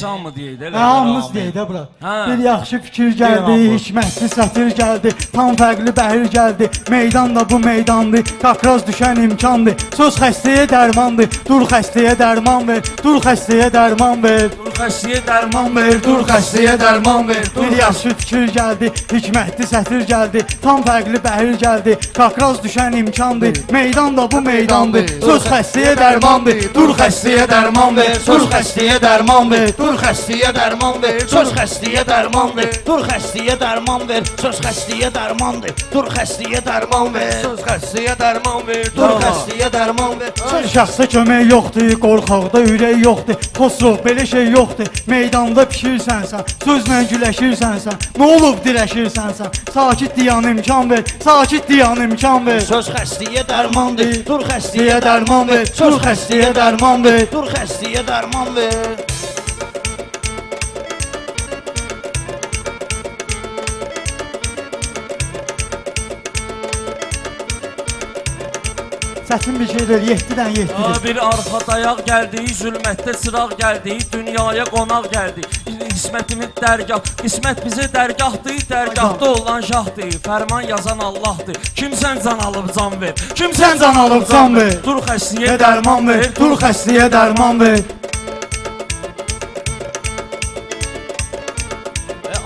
İhsan mı deyək də? Hamımız deyək də bura. Bir yaxşı fikir gəldi, hikmətli sətir gəldi, tam fərqli bəhir gəldi. Meydan da bu meydandır, qaqraz düşən imkandır. Söz xəstəyə dərmandır, dur xəstəyə dərman ver, dur xəstəyə dərman ver. Dur xəstəyə dərman ver, dur xəstəyə dərman ver. Bir yaxşı fikir gəldi, hikmətli sətir gəldi, tam fərqli bəhir gəldi. Qaqraz düşən imkandır, meydan da bu meydandır. Söz xəstəyə dərmandır, dur xəstəyə dərman ver, dur xəstəyə dərman ver. Dur xəstəyə dərman ver, söz xəstəyə dərman ver. Dur xəstəyə dərman ver, söz xəstəyə dərmandır. Dur xəstəyə dərman ver, söz xəstəyə dərman ver. Dur xəstəyə dərman ver. Bir şəxsə kömək yoxdur, qorxaqda ürək yoxdur. Xosrov, belə şey yoxdur. Meydanda pişirsənsən, sözlə güləşirsənsən. Nə olub dirəşirsənsən? Sakit dayan imkan ver, sakit dayan imkan ver. Söz xəstəyə dərmandır. Dur xəstəyə dərman ver, dur xəstəyə dərman ver. Dur xəstəyə dərman ver. Deyil, 7-dən 7-dir. Aa, bir arxa dayaq gəldi, zülmətdə çıraq gəldi, dünyaya qonaq gəldi. İsmətimiz dərgah, qismət bizi dərgahdır, dərgahda olan şahdır. Fərman yazan Allahdır. Kimsən can alıb can ver. Kimsən Sən can alıb can ver. Dur Xəstəyə dərman ver, dur xəstəyə dərman ver.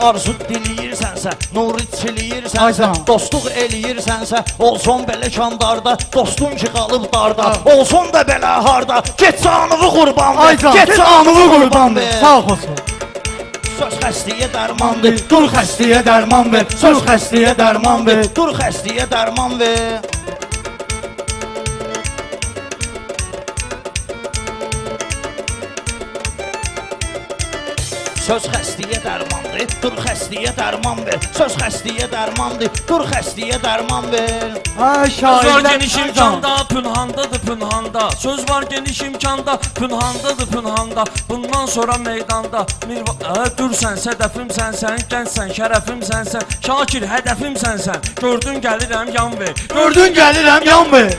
Arzu diləyirsənsə, nur içiliyirsənsə, dostluq eləyirsənsə, olsun belə kandarda, dostun ki qalıb darda, olsun da belə harda, get canını qurban ver, get anılı qurban ver. Sağ ol olsun. Söz xəstəyə dərmandır, Dur xəstəyə dərman ver, söz xəstəyə dərman ver. dur xəstəyə dərman ver. Söz xəstəyə dərmandır, dur xəstəyə dərman ver. Söz xəstəyə dərmandır, dur xəstəyə dərman ver. Ay Söz var geniş imkanda, pünhandadır pünhanda. Söz var geniş imkanda, pünhandadır pünhanda. Bundan sonra meydanda bir ə, dursən, sədəfimsən sən, gəncsən, şərəfimsən sən, Şakir hədəfimsən sən. Gördün gəlirəm yan ver. Gördün gəlirəm yan ver.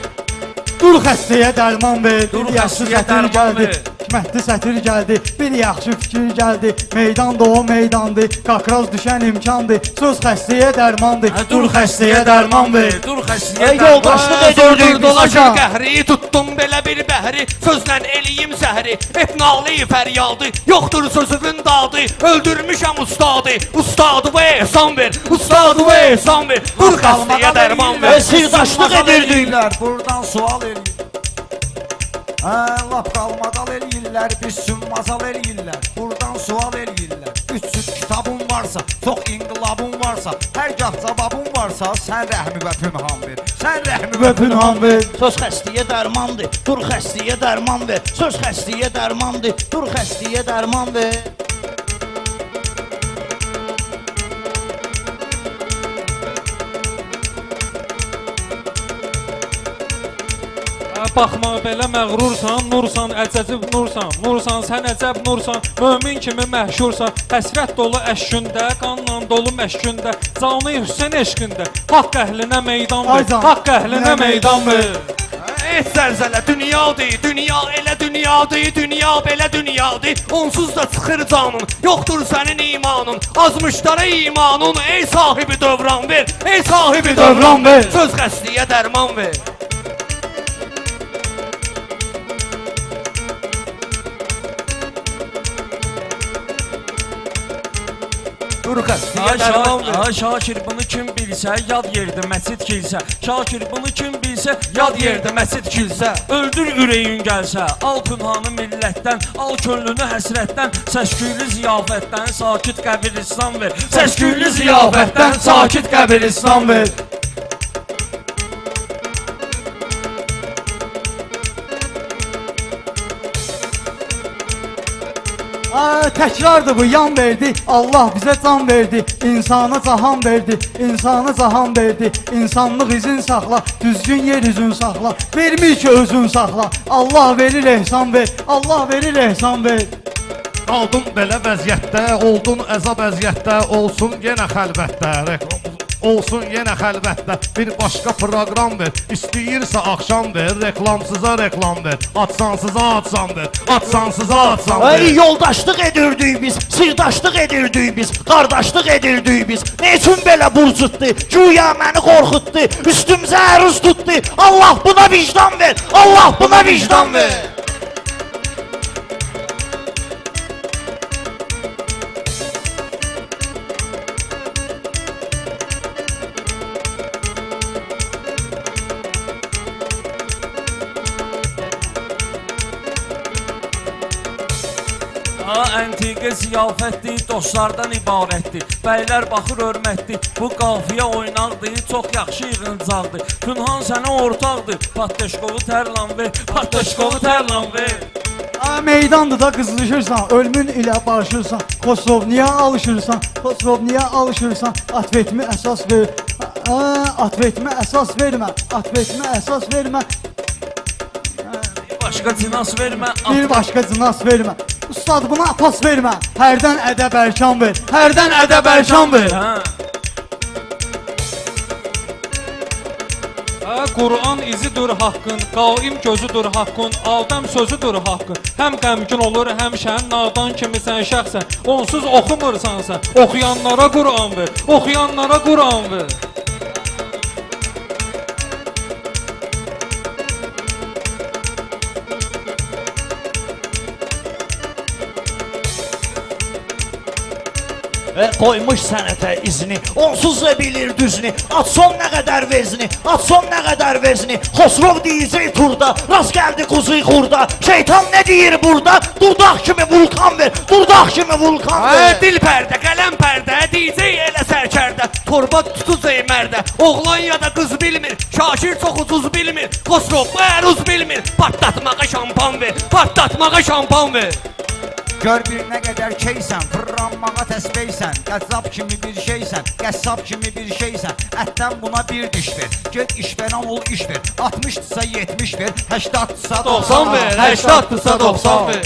Dur xəstəyə dərman ver. Dur xəstəyə dərman ver. Hikmətli sətir gəldi. Bir yaxşı fikir gəldi. Meydan da o meydandır. Qaqraz düşən imkandır. Söz xəstəyə dərmandır. Hə, Dur xəstəyə dərman ver. Dur xəstəyə dərman yoldaşlıq ver. edirdik Dur, dolaşır dur, qəhri Tutdum belə bir bəhri Sözlə eləyim zəhri Hep nalı fəryadı Yoxdur sözümün dadı Öldürmüşəm ustadı Ustadı və ehsan ver Ustadı və ehsan ver Dur xəstəyə dərman ver Sirdaşlıq edirdik Buradan sual eləyir. Hə, lap qalmadal eləyirlər, bir sünmazal eləyirlər. Buradan sual eləyirlər. 300 kitabın varsa, çox inqilabın varsa, hər gah cavabın varsa, sən rəhmi və pünhan ver. Sən rəhmi Və pünhan ver. Söz xəstəyə dərmandır Dur xəstəyə dərman ver Söz xəstəyə dərmandır Dur xəstəyə dərman ver Baxma belə məğrursan, nursan, əcəzib nursan, nursan, sən əcəb nursan, mömin kimi məhşursan, həsrət dolu əşkündə, qanla dolu məşkündə, canı Hüseyn eşqində, haqq əhlinə meydan ver, haqq əhlinə nə meydan ver. Et zəlzələ dünyadır, dünya elə dünyadır, dünya belə dünyadır. Onsuz da çıxır canın, yoxdur sənin imanın. Azmışlara imanın, ey sahibi dövran ver, ey sahibi Dövran ver. Söz xəstəyə dərman ver. Xəstəyə Ay, Şakir bunu kim bilsə, yad yerdə məscid kilsə. Şakir bunu kim bilsə, yad yerdə məscid kilsə. Öldür ürəyin gəlsə, al pünhanı millətdən, al könlünü həsrətdən, səsküylü ziyafətdən sakit qəbristan ver. Səsküylü ziyafətdən sakit qəbristan ver. Aa, bu yan verdi. Allah bizə can verdi. İnsana cahan verdi. İnsana cahan verdi. İnsanlıq izin saxla. Düzgün yer üzün saxla. Vermir ki özün saxla. Allah verir ehsan ver. Allah verir ehsan ver. Qaldın belə vəziyyətdə, oldun əzab əziyyətdə, olsun yenə xəlvətdə. Reklam olsun yenə xəlvətdə bir başqa proqram ver. İstəyirsə axşam ver, reklamsıza reklam ver. Atsansıza atsan ver, atsansıza atsan ver. Ey yoldaşlıq edirdik biz, sirdaşlıq edirdik biz, qardaşlıq edirdik biz. Ne üçün belə burcutdu? Güya məni qorxutdu, üstümüzə əruz tutdu. Allah buna vicdan ver, Allah buna vicdan ver. Ha, əntiqə ziyafətdir, dostlardan ibarətdir. Bəylər baxır hörmətdir. Bu qafiyə oynaqdır, çox yaxşı yığıncaqdır. Pünhan sənə ortaqdır. Patteşkovu tərlan ver, patteşkovu tərlan ver. Ha, meydandır da qızışırsan, ölümün ilə barışırsan. Kosov niyə alışırsan? Kosov niyə alışırsan? Atvetmi əsas ver. Ha, atvetmi əsas vermə. Atvetmi əsas vermə. Başqa cinas vermə. Bir başqa cinas vermə. Ustad buna pas vermə. Hərdən ədəb ərkan ver. Hərdən ədəb ərkan ver. Hə. Quran izidir haqqın, qaim gözüdür haqqın, Adəm sözüdür haqqın. Həm qəmgin olur, həm şən nadan kimi sən şəxsən. Onsuz oxumursan sən. Oxuyanlara Quran ver, oxuyanlara Quran ver. E, koymuş sənətə izini, onsuz da bilir düzünü. Atson nə qədər vezini, atson nə qədər vezini. Xosrov deyəcək turda, rast gəldi quzuy xurda. Şeytan nə deyir burada? Durdaq kimi vulkan ver, durdaq kimi vulkan ver. dil pərdə, qələm pərdə, DJ elə sərkərdə, torba tutuz mərdə. Oğlan ya da qız bilmir, Şakir çox ucuz bilmir, Xosrov məruz bilmir. Partlatmağa şampan ver, partlatmağa şampan ver. Gör bir nə qədər keysən, fırlanmağa təsbeysən, qəzzab kimi bir şeysən, qəssab kimi bir şeysən. Ətdən buna bir diş ver. Get işveren ol iş ver. 60-dırsa 70 ver, 80-dırsa 90 ver, 80-dırsa 90 ver.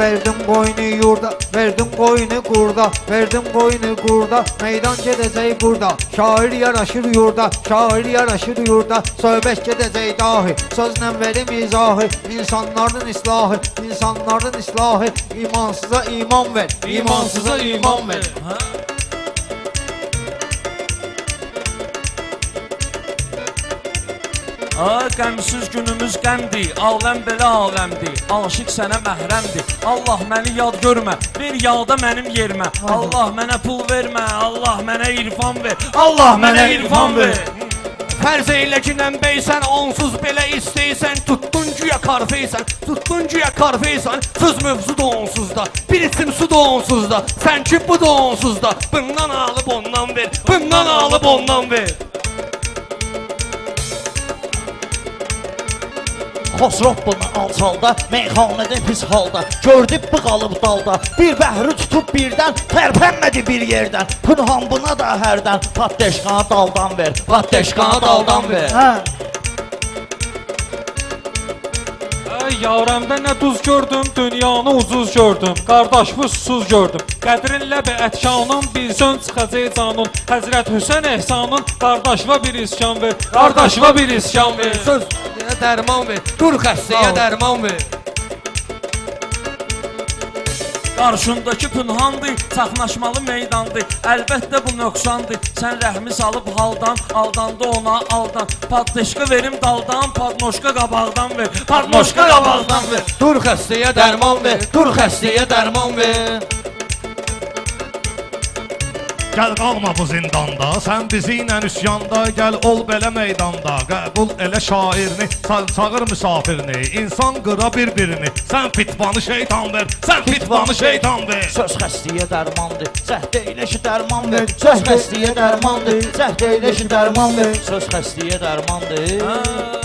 Verdim boynu yurda, verdim boynu kurda, verdim boynu kurda, meydan gedəcək burada. Şair yaraşır yurda, şair yaraşır yurda, söhbət gedəcək dahi. Sözlə verim izahı, insanların islahı, insanların islahı, imansıza iman ver, imansıza iman ver. Ha, qəmsiz günümüz qəmdir, aləm belə aləmdir. Aşiq sənə məhrəmdir. Allah məni yad görmə, ver yada mənim yerimə. Allah mənə pul vermə, Allah mənə irfan ver. Allah mənə irfan ver. Fərz eylə ki nənbəysən, onsuz belə istəysən Tuttun güya karfeysən, tuttun güya karfeysən Söz mövzu da onsuz da, bir isim su da onsuz da Sən ki bu da onsuz da, bundan alıb ondan ver Bundan alıb ondan ver Xosrov bunu alçalda, meyxanədə pis halda Gördü bu qalıb dalda, bir bəhri tutub birdən Tərpənmədi bir yerdən, pınhan buna da hərdən Patdeşqana daldan ver, patdeşqana daldan ver Hə. Ay yavrəmdə nə duz gördüm, dünyanı ucuz gördüm. Qardaşımı susuz gördüm. Qədrinlə bir ətkanın bir sön çıxacaq canın. Həzrət Hüseyn ehsanın qardaşıma bir iskan ver. Qardaşıma bir iskan ver. Söz dərman ver, dur xəstəyə dərman ver Qarşındakı pünhandır, çaxnaşmalı meydandır. Əlbəttə bu nöqsandır. Sən rəhmi salıb haldan, aldanda ona aldan. Paddeşka verim daldan, padnoşka qabaqdan ver. Padnoşka qabaqdan ver. Dur xəstəyə dərman ver, dur xəstəyə dərman ver Gəl qalma bu zindanda, sən bizi ilə üsyanda, gəl ol belə meydanda, qəbul elə şairini, sən çağır misafirini, insan qıra bir-birini, sən fitvanı şeytan ver, sən fitvanı şeytan ver. Söz xəstəyə dərmandır, cəhd eylə ki dərman ver. Söz xəstəyə dərmandır, cəhd eylə ki dərman ver. Söz xəstəyə dərmandır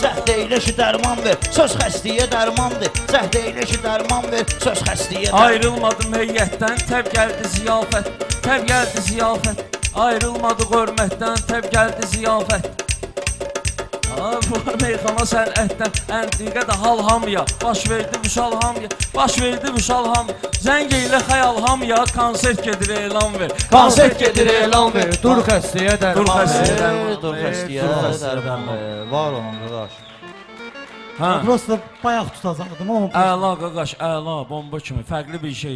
Cəhd eylə ki dərman ver Söz xəstəyə dərmandır, cəhd eylə ki dərman ver Söz xəstəyə dərman Ayrılmadım heyətdən, təb gəldi ziyafət. Təb gəldi ziyafət. Ayrılmadıq hörmətdən, təb gəldi ziyafət. Bu meyxana sənətdən əntiqə də hal hamıya Baş verdi vüsal hamıya Baş verdi vüsal hamıya Zəng eylə xəyal hamıya Konsert gedir elan ver Konsert gedir elan ver. Dur xəstəyə Dur dərman xəstəyə ver. dərman Dur xəstəyə dərman ver. Var olun qardaş. Hə Prosta bayaq tutacaqdım amma Əla qaqaş, əla, bomba kimi fərqli bir şey